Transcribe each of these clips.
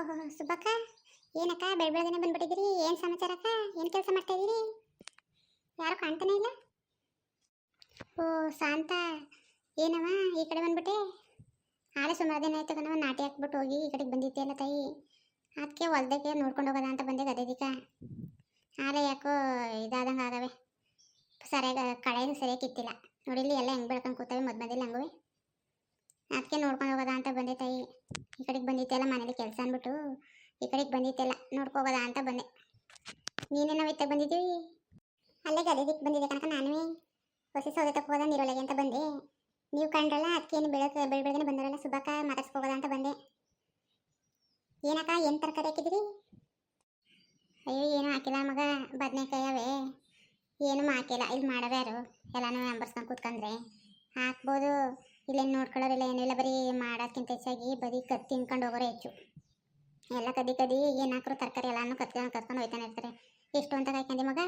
ಓಹೋ ಸುಬ್ಬಕ್ಕ, ಏನಕ್ಕ ಬೆಳ ಬೆಳಗ್ಗೆನೆ ಬಂದ್ಬಿಟ್ಟಿದ್ದೀರಿ? ಏನು ಸಮಾಚಾರ ಏನು ಕೆಲಸ ಮಾಡ್ತಾ ಇದ್ದೀರಿ ಯಾರು ಕಾಣ್ತಾನೆ ಇಲ್ಲ? ಓ, ಶಾಂತ ಏನವ ಈ ಕಡೆ ಬಂದ್ಬಿಟ್ಟೆ? ಆಳೆ ಸುಮಾರು ದಿನ ಆಯ್ತು ಕಣವ ನಾಟಿ ಹಾಕ್ಬಿಟ್ಟು ಹೋಗಿ ಈ ಕಡೆಗೆ ಬಂದಿದ್ದೆ ಅಲ್ಲ ತಾಯಿ. ಅದಕ್ಕೆ ಹೊಲ್ದಕ್ಕೆ ನೋಡ್ಕೊಂಡು ಹೋಗೋದ ಅಂತ ಬಂದೆ ಗದೇದಿಕ ಆಳೆ ಯಾಕೋ ಇದಾದಂಗೆ ಆಗವೆ. ಸರಿಯಾಗಿ ಕಳೆ ಸರಿಯಾಗಿ ಕಿತ್ತಿಲ್ಲ. ನೋಡಿಲ್ಲ ಎಲ್ಲ ಹೆಂಗೆ ಬೆಳ್ಕೊಂಡು ಕೂತವೆ, ಮದ್ ಮಧ್ಯದಲ್ಲಿ ಹಂಗುವೆ. ಅದಕ್ಕೆ ನೋಡ್ಕೊಂಡು ಹೋಗೋದ ಅಂತ ಬಂದೆ ತಾಯಿ. ಈ ಕಡೆಗೆ ಬಂದಿತ್ತೆಲ್ಲ ಮನೇಲಿ ಕೆಲಸ ಅಂದ್ಬಿಟ್ಟು ಈ ಕಡೆಗೆ ಬಂದಿತ್ತೆಲ್ಲ ನೋಡ್ಕೋಗೋದ ಅಂತ ಬಂದೆ. ನೀನೇನೋ ಇತ್ತ ಬಂದಿದ್ದೀವಿ? ಅಲ್ಲೇ ಗದಗಿಕ್ಕೆ ಬಂದಿದ್ದೆ ಕನಕ ನಾನುವೇ. ಹೊಸ ಸೌದೆ ತಗೋದ ನೀರೊಳಗೆ ಅಂತ ಬಂದೆ. ನೀವು ಕಂಡ್ರಲ್ಲ ಅದಕ್ಕೇನು ಬೆಳಗ್ಗೆ ಬೆಳ ಬೆಳಗ್ಗೆ ಬಂದರಲ್ಲ ಸುಬ್ಬಕ್ಕ ಮಾತಾಡ್ಸ್ಕೋಬೋದ ಅಂತ ಬಂದೆ. ಏನಕ್ಕ, ಏನು ತರಕಾರಿ ಹಾಕಿದಿರಿ? ಅಯ್ಯೋ, ಏನೂ ಹಾಕಿಲ್ಲ ಮಗ, ಬದನೆಕಾಯಿ ಅವೇ. ಏನೂ ಹಾಕಿಲ್ಲ ಇಲ್ಲಿ ಮಾಡೋರು ಯಾರು ಎಲ್ಲನೂ ಅಂಬರ್ಸ್ಕೊಂಡು ಕೂತ್ಕೊಂಡ್ರೆ. ಹಾಕ್ಬೋದು. ಇಲ್ಲೇನು ನೋಡ್ಕೊಳ್ಳೋರಿಲ್ಲ ಏನಿಲ್ಲ, ಬರೀ ಮಾಡೋದ್ಕಿಂತ ಹೆಚ್ಚಾಗಿ ಬರೀ ಕತ್ತಿ ತಿನ್ಕೊಂಡು ಹೋಗೋರೆ ಹೆಚ್ಚು. ಎಲ್ಲ ಕದಿ ಕದಿ ಏನು ಹಾಕ್ರು ತರಕಾರಿ ಎಲ್ಲಾನು ಕತ್ಕೊಂಡು ಕತ್ಕೊಂಡು ಹೋಯ್ತಾನೆ ಇರ್ತಾರೆ. ಎಷ್ಟು ಅಂತ ಕಾಯ್ಕೊಂಡಿ ಮಗ?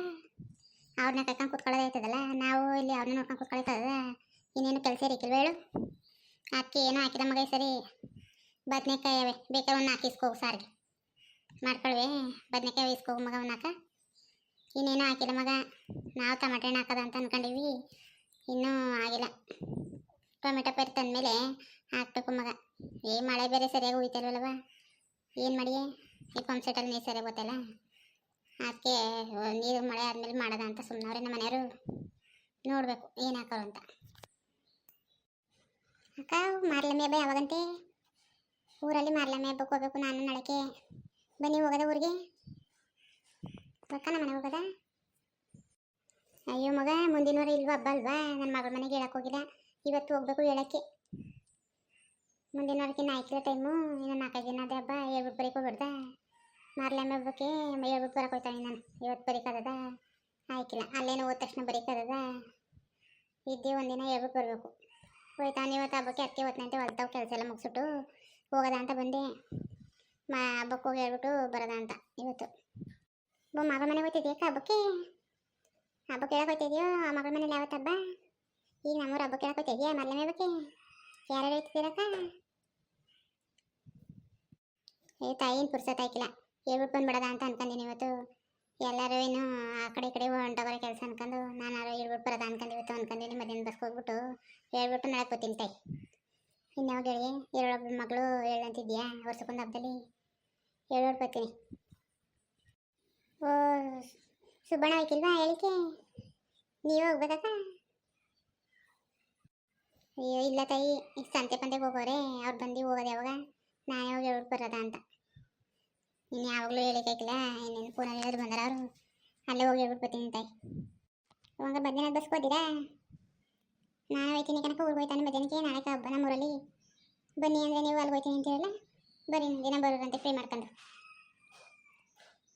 ಅವ್ರನ್ನ ಕರ್ಕೊಂಡು ಕುತ್ಕೊಳ್ಳೋದೇ ನಾವು ಇಲ್ಲಿ ಅವ್ರನ್ನ ನೋಡ್ಕೊಂಡು ಕುತ್ಕೊಳ್ತದ ಇನ್ನೇನು ಕೆಲಸ ಇರಿಕಿಲ್ವ ಹೇಳು. ಅದಕ್ಕೆ ಏನೋ ಹಾಕಿದ ಮಗ ಸರಿ. ಬದನೆಕಾಯಿ ಅವೆ, ಬೇಕಾದ್ರೆ ಒಂದು ಹಾಕಿಸ್ಕೋ ಸಾರಿಗೆ. ಮಾಡ್ಕೊಳ್ವೆ, ಬದನೆಕಾಯಿ ಇಸ್ಕೋ ಮಗ ಅವ್ನ ಹಾಕ ಇನ್ನೇನೋ ಹಾಕಿಲ್ಲ ಮಗ. ನಾವು ಟಮಾಟೆ ಹಣ್ಣು ಹಾಕೋದ ಅಂತ ಅನ್ಕೊಂಡಿವಿ. ಇನ್ನೂ ಆಗಿಲ್ಲ. ಟೊಮೆಟೊ ಪೇರ್ ತಂದಮೇಲೆ ಹಾಕ್ಬೇಕು ಮಗ. ಏ, ಮಳೆ ಬೇರೆ ಸರಿಯಾಗಿ ಹೋಯ್ತಲ್ವಲ್ಲವ ಏನು ಮಾಡಿ ಈ ಪಂಪ್ ಸೆಟಲ್ಲಿ ನೀರು ಸರಿಯಾಗಿ ಗೊತ್ತಲ್ಲ ಅದಕ್ಕೆ ನೀರು ಮಳೆ ಆದಮೇಲೆ ಮಾಡೋದ ಅಂತ ಸುಮ್ಮನವ್ರೆ ನಮ್ಮ ಮನೆಯವರು. ನೋಡಬೇಕು ಏನು ಹಾಕೋರು ಅಂತ. ಅಕ್ಕ, ಮಾರ್ಲಮ್ಮೆ ಹಬ್ಬ ಯಾವಾಗಂತೆ? ಊರಲ್ಲಿ ಮಾರ್ಲಮ್ಮೆ ಹಬ್ಬಕ್ಕೆ ಹೋಗ್ಬೇಕು ನಾನು ನಾಳೆಗೆ. ಬನ್ನಿ, ಹೋಗೋದ ಊರಿಗೆ? ಅಕ್ಕ, ನಮ್ಮ ಮನೆ ಹೋಗೋದ? ಅಯ್ಯೋ ಮಗ ಮುಂದಿನ ಇಲ್ವಾ ಹಬ್ಬ ಅಲ್ವಾ? ನನ್ನ ಮಗಳ ಮನೆಗೆ ಹೇಳಕ್ಕೆ ಹೋಗಿಲ್ಲ. ಇವತ್ತು ಹೋಗ್ಬೇಕು ಹೇಳಕ್ಕೆ. ಮುಂದಿನ ವಾರಕ್ಕಿನ್ನ ಆಯ್ಕಿಲ್ಲ ಟೈಮು ಇನ್ನು ನಾಲ್ಕೈದು ದಿನ ಅದೇ ಹಬ್ಬ ಹೇಳ್ಬಿಟ್ಟು ಬರೀಕ್ ಹೋಗ್ಬಿಡ್ದ ಮಾರ್ಲಮ್ಮ ಹಬ್ಬಕ್ಕೆ ಹೇಳ್ಬಿಟ್ಟು ಬರಕ್ಕೆ ಹೋಗ್ತಾನೆ ನಾನು ಇವತ್ತು ಬರೀಕದ ಆಯ್ಕಿಲ್ಲ. ಅಲ್ಲೇನು ಹೋದ ತಕ್ಷಣ ಬರೀಕದ ಇದ್ದೇ ಒಂದಿನ ಹೇಳ್ಬಿಟ್ಟು ಬರಬೇಕು ಹೋಯ್ತಾನೆ, ಇವತ್ತು ಹಬ್ಬಕ್ಕೆ ಅದಕ್ಕೆ ಹೊತ್ತನಂತೆ ಹೊಲ್ತಾವ್ ಕೆಲಸ ಎಲ್ಲ ಮುಗಿಸ್ಬಿಟ್ಟು ಹೋಗೋದ ಅಂತ ಬಂದೆ. ಮಾ ಹಬ್ಬಕ್ಕೆ ಹೋಗಿ ಹೇಳ್ಬಿಟ್ಟು ಬರೋದ ಅಂತ ಇವತ್ತು. ಬೋ ಮಗಳ ಮನೆಗೆ ಹೋಗ್ತಿದ್ಯಕ್ಕ ಹಬ್ಬಕ್ಕೆ? ಹಬ್ಬಕ್ಕೆ ಹೇಳಕ್ಕೆ ಹೋಗ್ತಿದ್ಯೋ ಆ ಮಗಳ ಮನೇಲಿ ಯಾವತ್ತು ಹಬ್ಬ? ಈಗ ನಮ್ಮೂರು ಹಬ್ಬಕ್ಕೆ ಹೇಳಕ್ಕೆ ಹೋಗ್ತಿದ್ಯಾ? ಮರ್ಲಮೆ ಹಬ್ಬಕ್ಕೆ ಯಾರು ಹೇಳ್ತಿದ್ದೀರಕ್ಕ ಏ ತಾಯಿನ ಪುರ್ಸತ್ ಆಯ್ಕಿಲ್ಲ ಹೇಳ್ಬಿಟ್ಟು ಬಂದ್ಬಿಡದ ಅಂತ ಅನ್ಕಂದಿನಿ ಇವತ್ತು. ಎಲ್ಲರೂ ಏನು ಆ ಕಡೆ ಈ ಕಡೆ ಹೊಂಟೋಗೋ ಕೆಲಸ ಅನ್ಕೊಂಡು ನಾನು ಹೇಳ್ಬಿಟ್ಟು ಬರೋದ ಅನ್ಕೊಂಡು ಇವತ್ತು ಅನ್ಕೊಂಡಿನಿ ಮಧ್ಯಾಹ್ನ ಬಸ್ಗೆ ಹೋಗ್ಬಿಟ್ಟು. ಹೇಳ್ಬಿಟ್ಟು ನಾಳೆ ಕೂತೀನಿ ತಾಯಿ. ಇನ್ಯಾವ ಹೇಳಿ? ಏಳೊಬ್ಬ ಮಗಳು ಹೇಳಂತಿದ್ಯಾ ವರ್ಷಕ್ಕೊಂದು ಹಬ್ಬದಲ್ಲಿ ಹೇಳೋರು ಬರ್ತೀನಿ. ಓ ಸುಬ್ಬಣ್ಣ ಹೋಯ್ಕಿಲ್ವಾ ಹೇಳಿಕೆ ನೀವೇ ಹೋಗ್ಬೇಕಕ್ಕ? ಅಯ್ಯೋ, ಇಲ್ಲ ತಾಯಿ, ಈಗ ಸಂತೆ ಪಂತೆಗೆ ಹೋಗೋರೆ, ಅವ್ರು ಬಂದು ಹೋಗೋದು ಯಾವಾಗ? ನಾನು ಯಾವಾಗ ಹೇಳಿ ಬರೋದ ಅಂತ. ನೀನು ಯಾವಾಗಲೂ ಹೇಳಿಕಾಯ್ಕಿಲ್ಲ ಇನ್ನೇನು ಫೋನಲ್ಲಿ ಹೇಳಿದ್ರು ಬಂದಾರ ಅವರು? ಅಲ್ಲೇ ಹೋಗಿ ಹೇಳ್ಬಿಟ್ಟು ತಾಯಿ. ಇವಾಗ ಮಧ್ಯಾಹ್ನ ಬಸ್ಗೆ ನಾನು ಹೋಯ್ತೀನಿ ಕನಕ ಊರಿಗೆ ಹೋಯ್ತಾನೆ ಮಧ್ಯಾಹ್ನಕ್ಕೆ, ನಾಳೆ ಹಬ್ಬ ನಮ್ಮೂರಲ್ಲಿ ಬನ್ನಿ ಅಂದರೆ ನೀವು ಅಲ್ಲಿ ಹೋಯ್ತೀನಿ ಅಂತೀರಲ್ಲ? ಬರಿ ಬರೀ ದಿನ ಬರೋರಂತೆ ಫ್ರೀ ಮಾಡ್ಕೊಂಡು.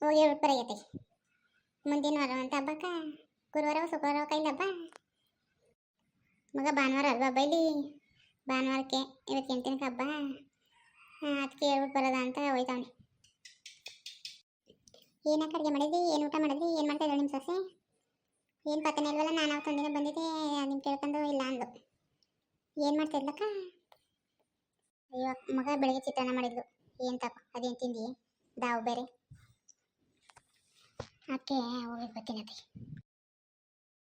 ಹೋಗಿ ಹೇಳ್ಬಿಟ್ಟು ತಾಯಿ. ಮುಂದಿನ ವಾರ ಅಂತ ಹಬ್ಬಕ್ಕ? ಗುರುವಾರ, ಶುಕ್ರವಾರ ಕೈಲಿ ಹಬ್ಬ? ಮಗ ಭಾನುವಾರ ಅಲ್ವಾ ಬೈಲಿ? ಭಾನುವಾರಕ್ಕೆ ಇವತ್ತು ಎಂಟಿನಕ್ಕೆ ಹಬ್ಬ. ಅದಕ್ಕೆ ಹೇಳ್ಬಿಟ್ಟು ಬರೋದ ಅಂತ ಹೋಯ್ತಾವನೆ. ಏನಕ್ಕೆ ಅಡುಗೆ ಮಾಡಿದ್ವಿ ಏನು ಊಟ ಮಾಡಿದ್ವಿ ಏನು ಮಾಡ್ತಾ ನಿಮ್ಮ ಸೊಸೆ? ಏನು ಪತ್ತನೇ ಇಲ್ವಲ್ಲ, ನಾನು ಅವತ್ತು ದಿನ ಬಂದಿದ್ದೆ ನಿಮ್ಮ ಕೇಳ್ಕೊಂಡು ಇಲ್ಲ ಅಂದು ಏನು ಮಾಡ್ತಾ ಇದ್ಲಕ್ಕ ಅಯ್ಯೋ, ಮಗ ಬೆಳಗ್ಗೆ ಚಿತ್ರಾನ್ನ ಮಾಡಿದ್ಲು. ಏನು ತಪ್ಪ, ಅದೇನು ತಿಂದಿ? ದಾವು ಬೇರೆ. ಅದಕ್ಕೆ ಹೋಗಿ ಬರ್ತೀನಿ